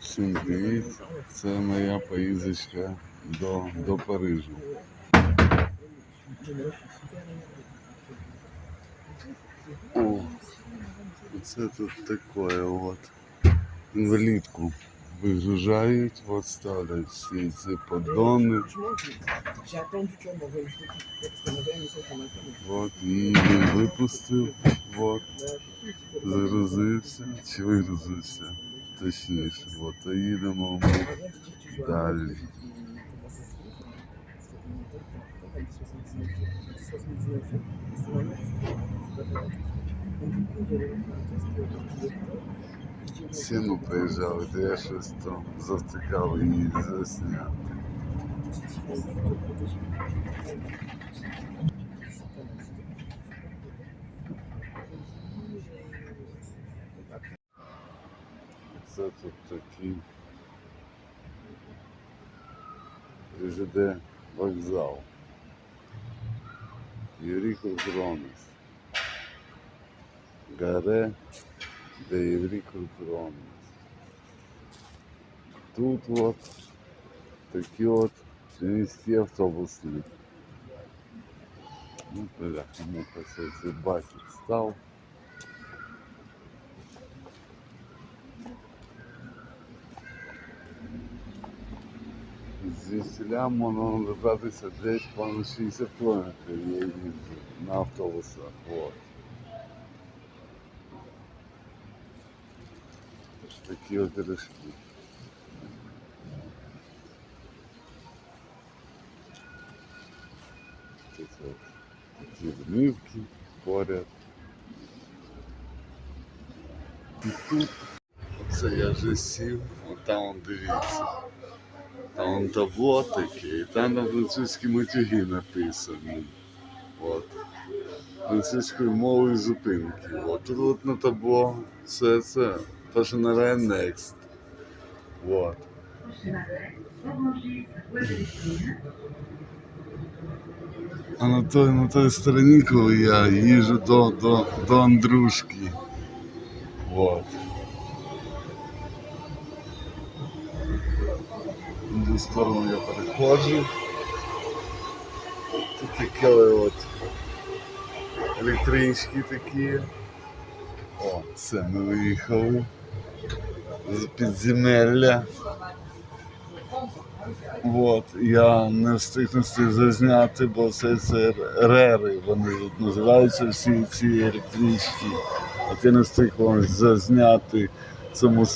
Всім привіт! Це моя поїздочка до, до Парижу. О, оце тут таке от. Інвалідку вигружають, от ставлять всі ці поддони. От, її випустив, от, загрузився, чи вигрузився, точніше, от, а їдемо ми далі. Сіну приїжджали, то я щось там завтикав її засняти. Це тут такий ЖД вокзал. Євріко Кронес. Гаре де Євріко Кронес. Тут от такі от міські автобуси. Ну, бляха, муха, це бачить став. Звідсіля можна добратися десь понад 60 кілометрів я їжджу на автобусах. От. Тож такі от. Тут такі домівки поряд. І тут оце я вже сів, отам он дивіться. Там вон табло таке, і там на французькі матюги написані. От. Французькою мовою зупинки. От тут от на табло все це пожинає next. От. А на той, на той стороні, коли я їжджу до, до, до Андрушки. От. Ту сторону я переходжу. Тут таке от електрички такі. О, все, ми виїхали з підземелля. От, я не встиг не встиг зазняти, бо це, це рери, вони називаються всі ці електрички. От я не встиг вам зазняти цьому